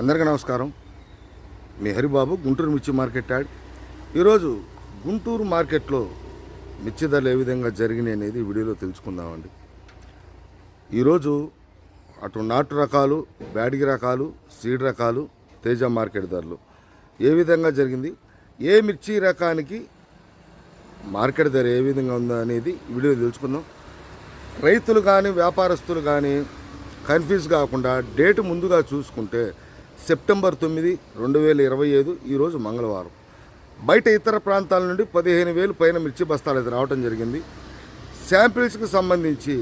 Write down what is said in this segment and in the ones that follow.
అందరికీ నమస్కారం. మీ హరిబాబు గుంటూరు మిర్చి మార్కెట్ యాడ్. ఈరోజు గుంటూరు మార్కెట్లో మిర్చి ధరలు ఏ విధంగా జరిగినాయి అనేది వీడియోలో తెలుసుకుందామండి. ఈరోజు అటు నాటు రకాలు బ్యాడిగి రకాలు సీడ్ రకాలు తేజ మార్కెట్ ధరలు ఏ విధంగా జరిగింది ఏ మిర్చి రకానికి మార్కెట్ ధర ఏ విధంగా ఉందో అనేది వీడియో తెలుసుకుందాం. రైతులు కానీ వ్యాపారస్తులు కానీ కన్ఫ్యూజ్ కాకుండా డేట్ ముందుగా చూసుకుంటే సెప్టెంబర్ తొమ్మిది రెండు వేల ఇరవై ఐదు ఈరోజు మంగళవారం. బయట ఇతర ప్రాంతాల నుండి పదిహేను వేలు పైన మిర్చి బస్తాలు అయితే రావడం జరిగింది. శాంపిల్స్కి సంబంధించి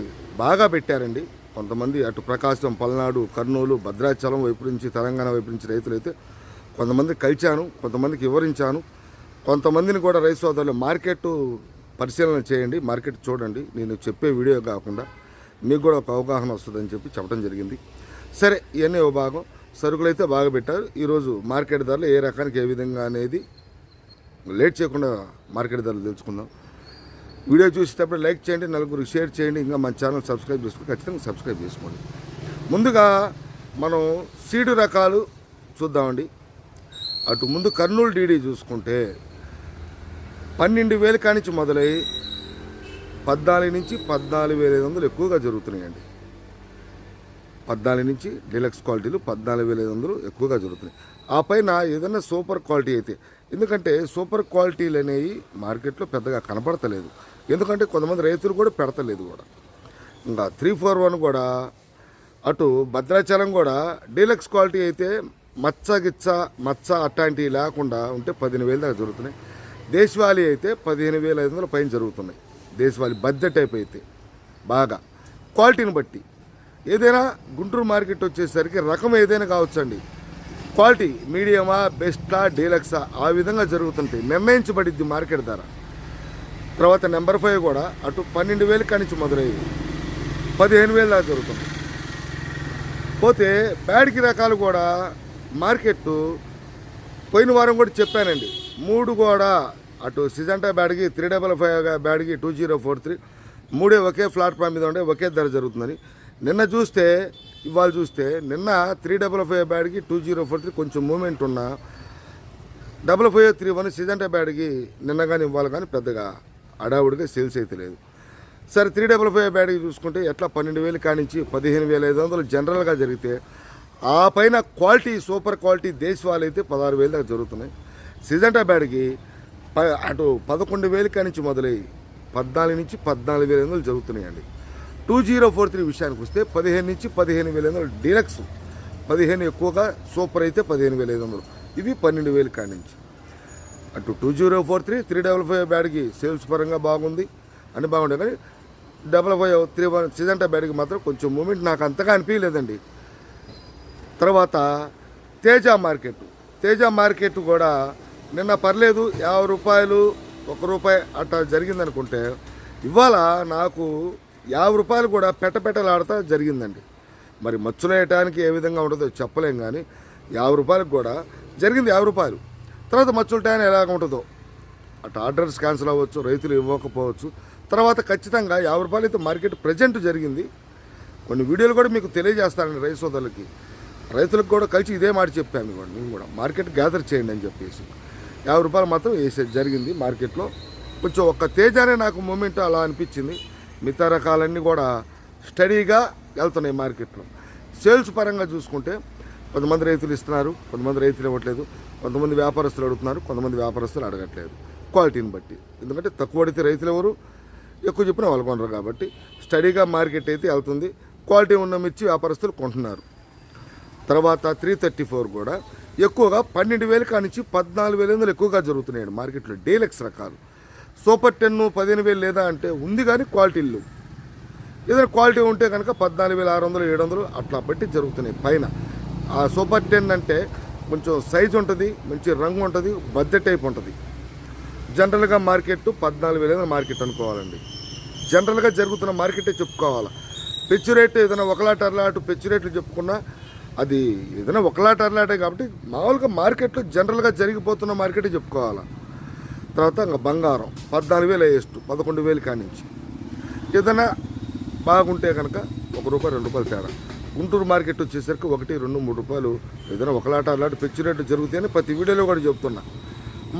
బాగా పెట్టారండి. కొంతమంది అటు ప్రకాశం పల్నాడు కర్నూలు భద్రాచలం వైపు నుంచి తెలంగాణ వైపు నుంచి రైతులైతే కొంతమంది కలిచాను కొంతమందికి వివరించాను. కొంతమందిని కూడా రైతు సోదరులు మార్కెట్ పరిశీలన చేయండి మార్కెట్ చూడండి. నేను చెప్పే వీడియో కాకుండా మీకు కూడా ఒక అవగాహన వస్తుందని చెప్పి చెప్పడం జరిగింది. సరే ఇవన్నీ ఓ భాగం. సరుకులు అయితే బాగా పెట్టారు. ఈరోజు మార్కెట్ ధరలు ఏ రకానికి ఏ విధంగా అనేది లేట్ చేయకుండా మార్కెట్ ధరలు తెలుసుకుందాం. వీడియో చూసేటప్పుడు లైక్ చేయండి నలుగురు షేర్ చేయండి. ఇంకా మన ఛానల్ సబ్స్క్రైబ్ చేసుకోండి ఖచ్చితంగా సబ్స్క్రైబ్ చేసుకోండి. ముందుగా మనం సీడు రకాలు చూద్దామండి. అటు ముందు కర్నూలు డీడీ చూసుకుంటే పన్నెండు వేల కానించి మొదలై పద్నాలుగు నుంచి పద్నాలుగు వేల ఐదు వందలు ఎక్కువగా జరుగుతున్నాయండి. పద్నాలుగు నుంచి డీలక్స్ క్వాలిటీలు పద్నాలుగు వేల ఐదు వందలు ఎక్కువగా జరుగుతున్నాయి. ఆ పైన ఏదైనా సూపర్ క్వాలిటీ అయితే ఎందుకంటే సూపర్ క్వాలిటీలు అనేవి మార్కెట్లో పెద్దగా కనపడతలేదు ఎందుకంటే కొంతమంది రైతులు కూడా పెడతలేదు కూడా. ఇంకా త్రీ ఫోర్ వన్ కూడా అటు భద్రాచలం కూడా డీలక్స్ క్వాలిటీ అయితే మచ్చ గిచ్చ మచ్చ అట్లాంటివి లేకుండా ఉంటే పదిహేను వేలు దాకా జరుగుతున్నాయి. దేశవాళీ అయితే పదిహేను వేల ఐదు వందల పైన జరుగుతున్నాయి. దేశవాళీ బడ్జెట్ టైప్ అయితే బాగా. క్వాలిటీని బట్టి ఏదైనా గుంటూరు మార్కెట్ వచ్చేసరికి రకం ఏదైనా కావచ్చండి. క్వాలిటీ మీడియమా బెస్టా డీలక్సా ఆ విధంగా జరుగుతుంటాయి. నిర్ణయించబడిద్ది మార్కెట్ ధర. తర్వాత నెంబర్ ఫైవ్ కూడా అటు పన్నెండు వేలు కానించి మొదలయ్యేది పదిహేను వేలు దాకా జరుగుతుంది. పోతే బ్యాడ్కి రకాలు కూడా మార్కెట్ పోయిన వారం కూడా చెప్పానండి. మూడు కూడా అటు Syngenta Byadgi three double five Byadgi two zero four three మూడే ఒకే ప్లాట్ఫామ్ మీద ఉండే ఒకే ధర జరుగుతుందని. నిన్న చూస్తే ఇవాళ చూస్తే నిన్న three double five Byadgi two zero four three కొంచెం మూమెంట్ ఉన్నా double five three one Syngenta Byadgi నిన్న కానీ ఇవ్వాలి కానీ పెద్దగా అడావుడిగా సేల్స్ అయితే లేదు. సరే త్రీ డబల్ ఫైవ్ బ్యాడ్కి చూసుకుంటే ఎట్లా పన్నెండు వేలు కానించి పదిహేను వేల ఐదు వందలు జనరల్గా జరిగితే ఆ పైన క్వాలిటీ సూపర్ క్వాలిటీ దేశవాళీ అయితే పదహారు వేలు దాకా జరుగుతున్నాయి. సిజంటా బ్యాడ్కి అటు పదకొండు వేలు కానించి మొదలై పద్నాలుగు నుంచి పద్నాలుగు వేల ఐదు వందలు జరుగుతున్నాయండి. టూ జీరో ఫోర్ త్రీ విషయానికి వస్తే పదిహేను నుంచి పదిహేను వేల ఐదు వందలు డీలక్స్ పదిహేను ఎక్కువగా సూపర్ అయితే పదిహేను వేల ఐదు వందలు. ఇవి పన్నెండు వేలు కానించి అటు two zero four three three double five Byadgi sales పరంగా బాగుంది. అని బాగుండే కానీ double five three one Syngenta Byadgi మాత్రం కొంచెం మూమెంట్ నాకు అంతగా అనిపించలేదండి తర్వాత తేజ మార్కెట్. తేజ మార్కెట్ కూడా నిన్న పర్లేదు యాభై రూపాయలు ఒక రూపాయి అట్లా జరిగిందనుకుంటే ఇవాళ నాకు యాభై రూపాయలు కూడా పెట్టపెట్టలాడతా జరిగిందండి. మరి మచ్చులు వేయటానికి ఏ విధంగా ఉంటుందో చెప్పలేం కానీ యాభై రూపాయలకు కూడా జరిగింది యాభై రూపాయలు. తర్వాత మచ్చుల టైం ఎలాగ ఉంటుందో అటు ఆర్డర్స్ క్యాన్సిల్ అవ్వచ్చు రైతులు ఇవ్వకపోవచ్చు. తర్వాత ఖచ్చితంగా యాభై రూపాయలు అయితే మార్కెట్ ప్రజెంట్ జరిగింది. కొన్ని వీడియోలు కూడా మీకు తెలియజేస్తానండి రైతు సోదరులకి. రైతులకు కూడా కలిసి ఇదే మాట చెప్పాను కూడా నేను కూడా మార్కెట్ గ్యాదర్ చేయండి అని చెప్పేసి. యాభై రూపాయలు మాత్రం వేసే జరిగింది మార్కెట్లో. కొంచెం ఒక్క తేజానే నాకు మూమెంట్ అలా అనిపించింది. మిగతా రకాలన్నీ కూడా స్టడీగా వెళ్తున్నాయి మార్కెట్లో. సేల్స్ పరంగా చూసుకుంటే కొంతమంది రైతులు ఇస్తున్నారు కొంతమంది రైతులు ఇవ్వట్లేదు కొంతమంది వ్యాపారస్తులు అడుగుతున్నారు కొంతమంది వ్యాపారస్తులు అడగట్లేదు. క్వాలిటీని బట్టి. ఎందుకంటే తక్కువ అడిగితే రైతులు ఎవరు? ఎక్కువ చెప్పిన వాళ్ళు కొనరు కాబట్టి స్టడీగా మార్కెట్ అయితే వెళ్తుంది. క్వాలిటీ ఉన్న మిర్చి వ్యాపారస్తులు కొంటున్నారు. తర్వాత త్రీ థర్టీ ఫోర్ కూడా ఎక్కువగా పన్నెండు వేలు కానించి పద్నాలుగు వేల ఎక్కువగా జరుగుతున్నాయండి మార్కెట్లో డీలక్స్ రకాలు. సూపర్ టెన్ పదిహేను వేలు లేదా అంటే ఉంది కానీ క్వాలిటీ లేవు. ఏదైనా క్వాలిటీ ఉంటే కనుక పద్నాలుగు వేల ఆరు వందలు ఏడు వందలు అట్లా బట్టి జరుగుతున్నాయి. పైన ఆ సూపర్ టెన్ అంటే కొంచెం సైజు ఉంటుంది మంచి రంగు ఉంటుంది బడ్జెట్ టైప్ ఉంటుంది. జనరల్గా మార్కెట్ పద్నాలుగు వేల మార్కెట్ అనుకోవాలండి. జనరల్గా జరుగుతున్న మార్కెటే చెప్పుకోవాలి. పెచ్చు రేట్ ఏదైనా ఒకలాట అరలాటు పెచ్చు రేట్లు చెప్పుకున్నా అది ఏదైనా ఒకలాట అరలాటే కాబట్టి మామూలుగా మార్కెట్లో జనరల్గా జరిగిపోతున్న మార్కెటే చెప్పుకోవాలి. తర్వాత ఇంకా బంగారం పద్నాలుగు వేలు వేస్ట్ పదకొండు వేలు కానించి. ఏదైనా బాగుంటే కనుక ఒక రూపాయి రెండు రూపాయలు తేడా. గుంటూరు మార్కెట్ వచ్చేసరికి ఒకటి రెండు మూడు రూపాయలు. ఏదైనా ఒకలాట అలాంటి పెంచి రేటు జరుగుతాయని ప్రతి వీడియోలో కూడా చెప్తున్నా.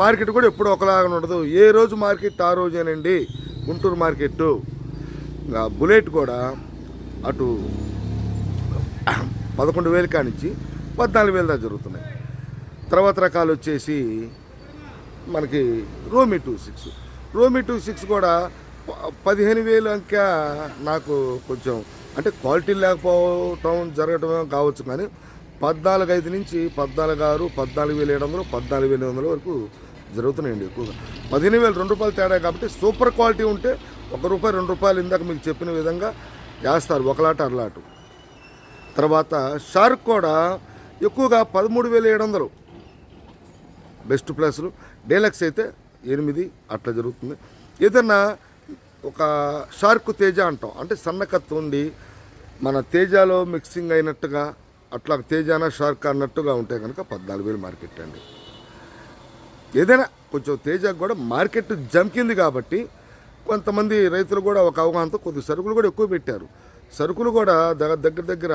మార్కెట్ కూడా ఎప్పుడు ఒకలాగా ఉండదు. ఏ రోజు మార్కెట్ ఆ రోజేనండి. గుంటూరు మార్కెట్ ఇంకా బుల్లెట్ కూడా అటు పదకొండు వేలు కానించి పద్నాలుగు వేలు దాకా జరుగుతున్నాయి. తర్వాత రకాలు వచ్చేసి మనకి రోమి టూ సిక్స్. రోమి టూ సిక్స్ కూడా ప- పదిహేను వేలు అంకె నాకు కొంచెం అంటే క్వాలిటీ లేకపోవటం జరగటం కావచ్చు కానీ పద్నాలుగు ఐదు నుంచి పద్నాలుగు ఆరు పద్నాలుగు వేల ఏడు వందలు పద్నాలుగు వేల వందల వరకు జరుగుతున్నాయండి ఎక్కువగా. పదిహేను వేలు రెండు రూపాయలు తేడా కాబట్టి సూపర్ క్వాలిటీ ఉంటే ఒక రూపాయి రెండు రూపాయలు ఇందాక మీకు చెప్పిన విధంగా వేస్తారు ఒకలాట అరలాటు. తర్వాత షార్క్ కూడా ఎక్కువగా పదమూడు వేల ఏడు వందలు బెస్ట్ ప్లస్లు డీలక్స్ అయితే ఎనిమిది అట్లా జరుగుతుంది. ఏదన్నా ఒక షార్క్ తేజ అంటాం. అంటే సన్నకత్తు ఉండి మన తేజాలో మిక్సింగ్ అయినట్టుగా అట్లా తేజాన షార్క్ అన్నట్టుగా ఉంటే కనుక పద్నాలుగు వేలు మార్కెట్ అండి. ఏదైనా కొంచెం తేజకు కూడా మార్కెట్ జంకింది కాబట్టి కొంతమంది రైతులు కూడా ఒక అవగాహనతో కొద్ది సరుకులు కూడా ఎక్కువ పెట్టారు. సరుకులు కూడా దగ్గర దగ్గర దగ్గర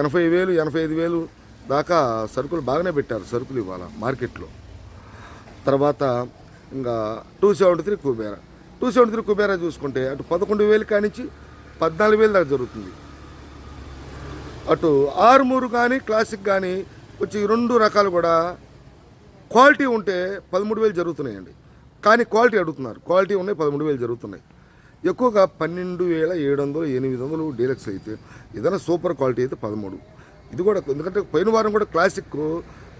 ఎనభై వేలు ఎనభై ఐదు వేలు దాకా సరుకులు బాగానే పెట్టారు సరుకులు ఇవాళ మార్కెట్లో. తర్వాత ఇంకా two seventy three Kubera. Two seventy three Kubera చూసుకుంటే అటు పదకొండు వేలు కానించి పద్నాలుగు వేలు దాకా జరుగుతుంది. అటు ఆరుమూరు కానీ క్లాసిక్ కానీ వచ్చి రెండు రకాలు కూడా క్వాలిటీ ఉంటే పదమూడు వేలు జరుగుతున్నాయండి. కానీ క్వాలిటీ అడుగుతున్నారు. క్వాలిటీ ఉన్నాయి పదమూడు వేలు జరుగుతున్నాయి. ఎక్కువగా పన్నెండు వేల ఏడు వందలు ఎనిమిది వందలు డీలక్స్ అయితే ఏదైనా సూపర్ క్వాలిటీ అయితే పదమూడు. ఇది కూడా ఎందుకంటే పోయిన వారం కూడా క్లాసిక్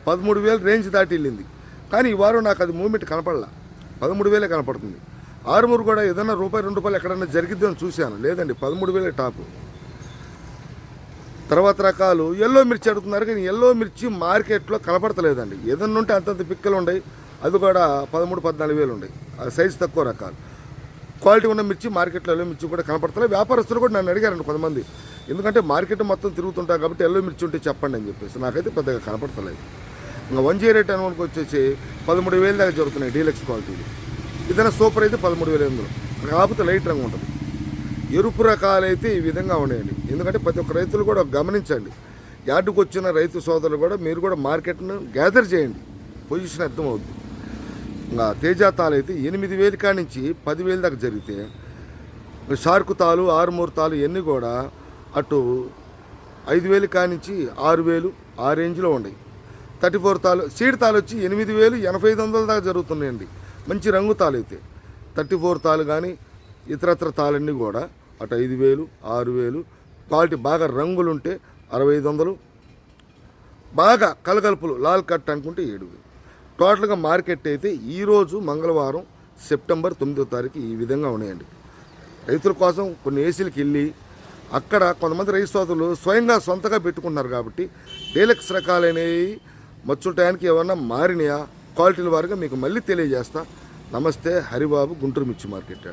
పదమూడు వేలు రేంజ్ దాటి వెళ్ళింది. కానీ ఈ వారం నాకు అది మూమెంట్ కనపడలా. పదమూడు వేలే కనపడుతుంది. ఆరుమూరు కూడా ఏదైనా రూపాయి రెండు రూపాయలు ఎక్కడైనా జరిగిద్దని చూశాను. లేదండి పదమూడు వేలే టాపు. తర్వాత రకాలు ఎల్లో మిర్చి అడుగుతున్నారు కానీ ఎల్లో మిర్చి మార్కెట్లో కనపడతలేదండి. ఏదన్నా ఉంటే అంతంత పిక్కలు ఉన్నాయి అది కూడా పదమూడు పద్నాలుగు వేలు ఉన్నాయి సైజ్ తక్కువ రకాలు. క్వాలిటీ ఉన్న మిర్చి మార్కెట్లో ఎల్లో మిర్చి కూడా కనపడతలేదు వ్యాపారస్తులు కూడా నన్ను అడిగారండి కొంతమంది. ఎందుకంటే మార్కెట్ మొత్తం తిరుగుతుంటాం కాబట్టి ఎల్లో మిర్చి ఉంటే చెప్పండి అని చెప్పేసి. నాకైతే పెద్దగా కనపడతలేదు. ఇంకా వన్ జీ రేట్ అనుకోనికి వచ్చేసి పదమూడు వేలు దాకా జరుగుతున్నాయి డీలక్స్ క్వాలిటీలు. ఏదైనా సూపర్ అయితే పదమూడు వేల ఎనిమిది కాకపోతే లైట్ రంగు ఉంటుంది. ఎరుపు రకాలైతే ఈ విధంగా ఉండేయండి ఎందుకంటే ప్రతి ఒక్క రైతులు కూడా గమనించండి. యార్డుకు వచ్చిన రైతు సోదరులు కూడా మీరు కూడా మార్కెట్ను గ్యాదర్ చేయండి. పొజిషన్ అర్థమవుద్ది. ఇంకా తేజా తాలు అయితే ఎనిమిది వేలు కాడి నుంచి పదివేలు దాకా జరిగితే షార్కు తాలు ఆరుమూరు తాలు ఇవన్నీ కూడా అటు ఐదు వేలు కాడి నుంచి ఆరు వేలు ఆ రేంజ్లో ఉన్నాయి. థర్టీ ఫోర్ తాలు సీడ్ తాలు వచ్చి ఎనిమిది వేలు ఎనభై ఐదు వందల దాకా జరుగుతున్నాయండి. మంచి రంగు తాలు అయితే. థర్టీ ఫోర్ తాలు కానీ ఇతరత్ర తాలన్నీ కూడా అటు ఐదు వేలు ఆరు వేలు క్వాలిటీ బాగా రంగులుంటే అరవై ఐదు వందలు బాగా కలగలుపులు లాల్ కట్ అనుకుంటే ఏడు వేలు. టోటల్గా మార్కెట్ అయితే ఈరోజు మంగళవారం సెప్టెంబర్ తొమ్మిదో తారీఖు ఈ విధంగా ఉన్నాయండి. రైతుల కోసం కొన్ని ఏసీలకు వెళ్ళి అక్కడ కొంతమంది రైతు సోదరులు స్వయంగా సొంతగా పెట్టుకున్నారు కాబట్టి డీలక్స్ రకాలైనవి మచ్చుల టయానికి ఏమన్నా మారినాయా? క్వాలిటీల వారిగా మీకు మళ్ళీ తెలియజేస్తా. నమస్తే హరిబాబు గుంటూరు మిర్చి మార్కెట్